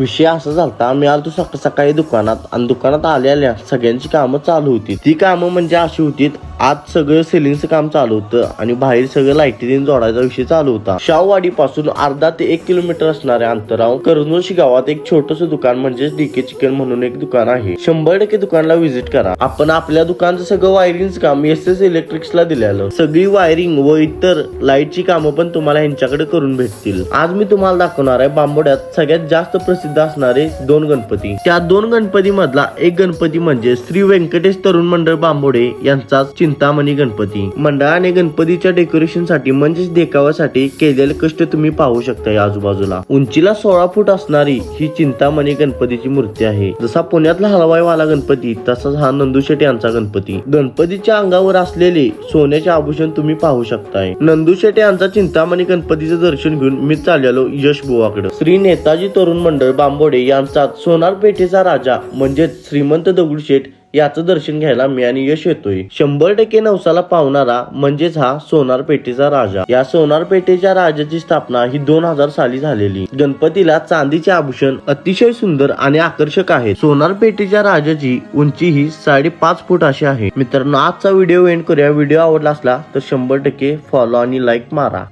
विषय असा झालता आम्ही आलो सकाळी सकाळी दुकानात आणि दुकानात आल्या आल्या सगळ्यांची कामं चालू होती. ती कामं म्हणजे अशी होती आत सगळं सिलिंगचं काम चालू होतं आणि बाहेर सगळं लाईटीने जोडायचा विषय चालू होता. शाववाडी पासून अर्धा ते एक किलोमीटर असणाऱ्या अंतरावर करंजोशी गावात एक छोटस दुकान म्हणजेच डीके चिकन म्हणून एक दुकान आहे. शंभर टक्के दुकानला व्हिजिट करा. आपण आपल्या दुकानचं सगळं वायरिंग काम एस एस इलेक्ट्रिक्स ला दिलेलं. सगळी वायरिंग व इतर लाईटची कामं पण तुम्हाला यांच्याकडे करून भेटतील. आज मी तुम्हाला दाखवणार आहे बांबोड्यात सगळ्यात जास्त प्रसिद्ध असणारे दोन गणपती. त्या दोन गणपती मधला एक गणपती म्हणजे श्री व्यंकटेश तरुण मंडळ बांबोडे यांचा चिंतामणी गणपती. मंडळाने गणपतीच्या डेकोरेशनसाठी म्हणजेच देखाव्यासाठी केलेले कष्ट तुम्ही पाहू शकता या आजूबाजूला. उंचीला सोळा फूट असणारी ही चिंतामणी गणपतीची मूर्ती आहे. जसा पुण्यातला हलवाईवाला गणपती तसाच हा नंदुशेट यांचा गणपती. गणपतीच्या अंगावर असलेले सोन्याचे आभूषण तुम्ही पाहू शकताय. नंदुशेट यांचा चिंतामणी गणपतीचं दर्शन घेऊन मी चाललेलो यश बुवाकडे. श्री नेताजी तरुण मंडळ बांबोडे यांचा सोनार पेठेचा राजा म्हणजेच श्रीमंत दगडूशेठ याचं दर्शन घ्यायला मी आणि यश येतोय. शंभर टक्के नवसाला पावणारा म्हणजेच हा सोनार पेठेचा राजा. या सोनार पेठेच्या राजाची स्थापना ही दोन हजार साली झालेली. गणपतीला चांदीचे आभूषण अतिशय सुंदर आणि आकर्षक आहे. सोनार पेठेच्या राजाची उंची ही साडेपाच फूट अशी आहे. मित्रांनो आजचा व्हिडिओ एंड करूया. व्हिडिओ आवडला असला तर शंभर टक्के फॉलो आणि लाईक मारा.